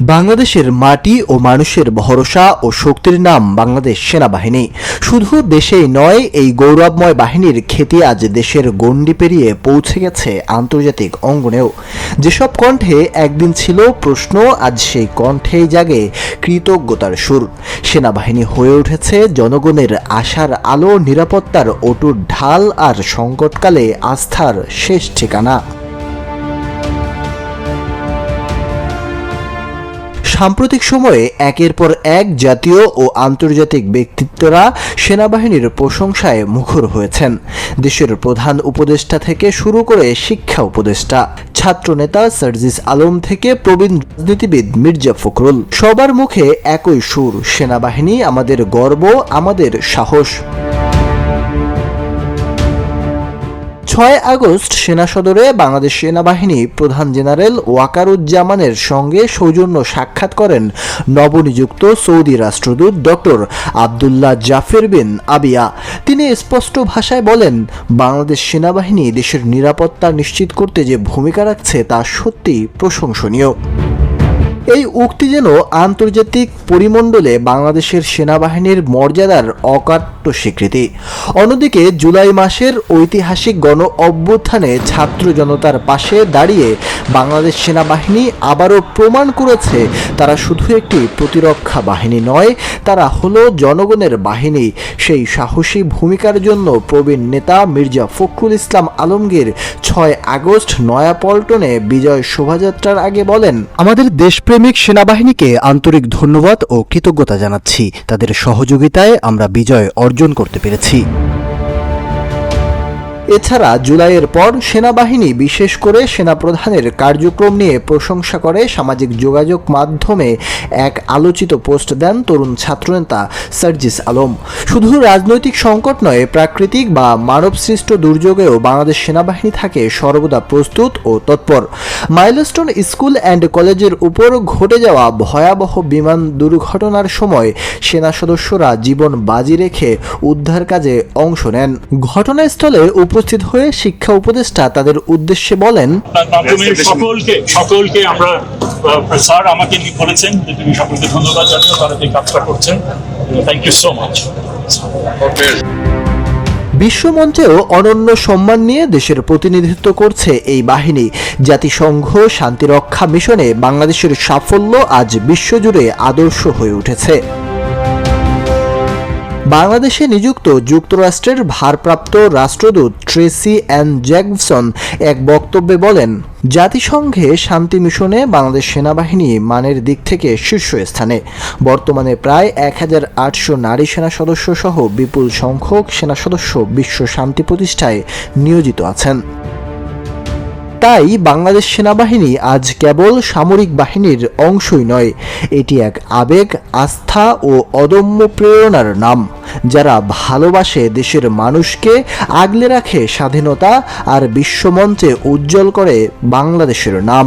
বাংলাদেশের মাটি ও মানুষের ভরসা ও শক্তির নাম বাংলাদেশ সেনাবাহিনী। শুধু দেশেই নয়, এই গৌরবময় বাহিনীর খ্যাতি আজ দেশের গণ্ডি পেরিয়ে পৌঁছে গেছে আন্তর্জাতিক অঙ্গনেও। যেসব কণ্ঠে একদিন ছিল প্রশ্ন, আজ সেই কণ্ঠেই জাগে কৃতজ্ঞতার সুর। সেনাবাহিনী হয়ে উঠেছে জনগণের আশার আলো, নিরাপত্তার অটুট ঢাল আর সংকটকালে আস্থার শেষ ঠিকানা। সাম্প্রতিক সময়ে একের পর এক জাতীয় ও আন্তর্জাতিক ব্যক্তিত্বরা সেনাবাহিনীর প্রশংসায় মুখর হয়েছেন। দেশের প্রধান উপদেষ্টা থেকে শুরু করে শিক্ষা উপদেষ্টা, ছাত্রনেতা সার্জিস আলম থেকে প্রবীণ রাজনীতিবিদ মির্জা ফখরুল। সবার মুখে একই সুর, সেনাবাহিনী আমাদের গর্ব, আমাদের সাহস। ছয় আগস্ট সেনা সদরে বাংলাদেশ সেনাবাহিনী প্রধান জেনারেল ওয়াকারুজ্জামানের সঙ্গে সৌজন্য সাক্ষাৎ করেন নবনিযুক্ত সৌদি রাষ্ট্রদূত doctor Abdullah Jafer bin Abia. তিনি স্পষ্ট ভাষায় বলেন, বাংলাদেশ সেনাবাহিনী দেশের নিরাপত্তা নিশ্চিত করতে যে ভূমিকা রাখছে তা সত্যি প্রশংসনীয়। এই উক্তি যেন আন্তর্জাতিক পরিমণ্ডলে বাংলাদেশের সেনাবাহিনীর মর্যাদার অকাট্য স্বীকৃতি। অন্যদিকে জুলাই মাসের ঐতিহাসিক গণ অভ্যুত্থানে ছাত্র জনতার পাশে দাঁড়িয়ে বাংলাদেশ সেনাবাহিনী আবারও প্রমাণ করেছে, তারা শুধু একটি প্রতিরক্ষা বাহিনী নয়, তারা হলো জনগণের বাহিনী। সেই সাহসী ভূমিকার জন্য প্রবীণ নেতা মির্জা ফখরুল ইসলাম আলমগীর ছয় আগস্ট নয়াপল্টনে বিজয় শোভাযাত্রার আগে বলেন, আমাদের দেশপ্রেমিক সেনাবাহিনীকে আন্তরিক ধন্যবাদ ও কৃতজ্ঞতা জানাচ্ছি। তাদের সহযোগিতায় আমরা বিজয় অর্জন করতে পেরেছি। এছাড়া জুলাইয়ের পর সেনাবাহিনী বিশেষ করে সেনাপ্রধানের কার্যক্রম নিয়ে প্রশংসা করে সামাজিক যোগাযোগ মাধ্যমে এক আলোচিত পোস্ট দেন তরুণ ছাত্রনেতা সার্জিস আলম। শুধু রাজনৈতিক সংকট নয়, প্রাকৃতিক বা মানবসৃষ্ট দুর্যোগেও বাংলাদেশ সেনাবাহিনী থাকে সর্বদা প্রস্তুত ও তৎপর। মাইলস্টোন স্কুল অ্যান্ড কলেজের উপর ঘটে যাওয়া ভয়াবহ বিমান দুর্ঘটনার সময় সেনা সদস্যরা জীবন বাজি রেখে উদ্ধার কাজে অংশ নেন। ঘটনাস্থলে উপস্থিত হয়ে শিক্ষা উপদেষ্টা তাদের উদ্দেশ্যে বলেন সকলকে সকলকে আমরা স্যার আমাকে নিয়ে বলেছেন যে তুমি সকলকে ধন্যবাদ জানিয়ে তারা এই কাজটা করছেন। থ্যাংক ইউ সো মাচ বিশ্বমঞ্চেও অনন্য সম্মান নিয়ে দেশের প্রতিনিধিত্ব করছে এই বাহিনী। জাতিসংঘ শান্তিরক্ষা মিশনে বাংলাদেশের সাফল্য আজ বিশ্বজুড়ে আদর্শ হয়ে উঠেছে। বাংলাদেশে নিযুক্ত যুক্তরাষ্ট্রের ভারপ্রাপ্ত রাষ্ট্রদূত ট্রেসি অ্যান্ড জ্যাকসন এক বক্তব্যে বলেন, জাতিসংঘে শান্তি মিশনে বাংলাদেশ সেনাবাহিনী মানের দিক থেকে শীর্ষস্থানে। বর্তমানে প্রায় এক হাজার আটশো নারী সেনা সদস্য সহ বিপুল সংখ্যক সেনা সদস্য বিশ্ব শান্তি প্রতিষ্ঠায় নিয়োজিত আছেন। তাই বাংলাদেশ সেনাবাহিনী আজ কেবল সামরিক বাহিনীর অংশই নয়, এটি এক আবেগ, আস্থা ও অদম্য প্রেরণার নাম। যারা ভালোবাসে দেশের মানুষকে আগলে রাখে স্বাধীনতা আর বিশ্বমঞ্চে উজ্জ্বল করে বাংলাদেশের নাম।